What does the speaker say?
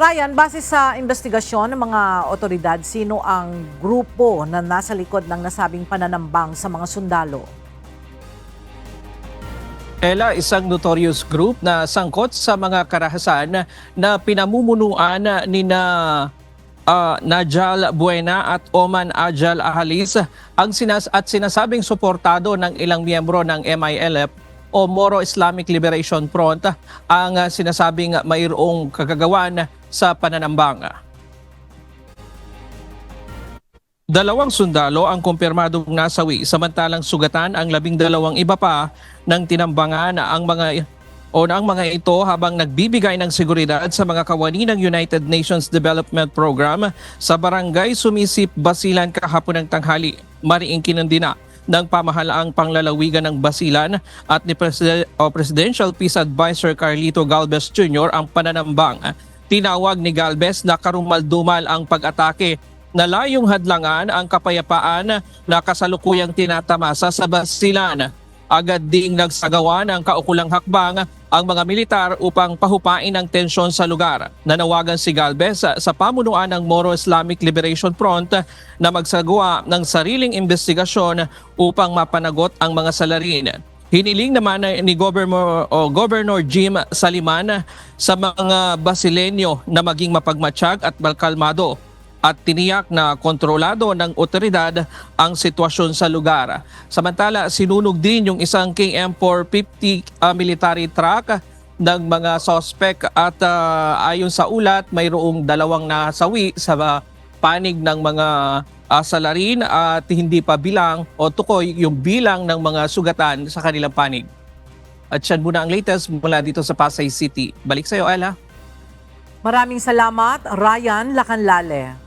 Ryan, base sa investigasyon ng mga otoridad, sino ang grupo na nasa likod ng nasabing pananambang sa mga sundalo? Ella, isang notorious group na sangkot sa mga karahasan na pinamumunuan ni na ah, Najal Buena at Oman Ajal Ahalis ang sinas at sinasabing suportado ng ilang miyembro ng MILF o Moro Islamic Liberation Front ang sinasabing mayroong kagagawan sa pananambang. Dalawang sundalo ang kumpirmadong nasawi samantalang sugatan ang labing dalawang iba pa ng tinambangan ang mga o ang mga ito habang nagbibigay ng seguridad sa mga kawani ng United Nations Development Program sa barangay Sumisip, Basilan kahapon ng tanghali. Mariing kinandina ng pamahalaang panglalawigan ng Basilan at ni Preside- o Presidential Peace Advisor Carlito Galvez Jr. ang pananambang. Tinawag ni Galvez na karumaldumal ang pag-atake na layong hadlangan ang kapayapaan na kasalukuyang tinatamasa sa Basilan. Agad ding nagsagawa ng kaukulang hakbang ang mga militar upang pahupain ang tensyon sa lugar. Nanawagan si Galvez sa, pamunuan ng Moro Islamic Liberation Front na magsagawa ng sariling investigasyon upang mapanagot ang mga salarin. Hiniling naman ni Governor, o Governor Jim Saliman sa mga Basilenyo na maging mapagmatsyag at malkalmado at tiniyak na kontrolado ng otoridad ang sitwasyon sa lugar. Samantala, sinunog din yung isang KM450 uh, military truck ng mga sospek at uh, ayon sa ulat, mayroong dalawang nasawi sa uh, panig ng mga Ah, uh, salarin at hindi pa bilang o tukoy yung bilang ng mga sugatan sa kanilang panig. At yan muna ang latest mula dito sa Pasay City. Balik sa iyo, Ella. Maraming salamat, Ryan Lacanlale.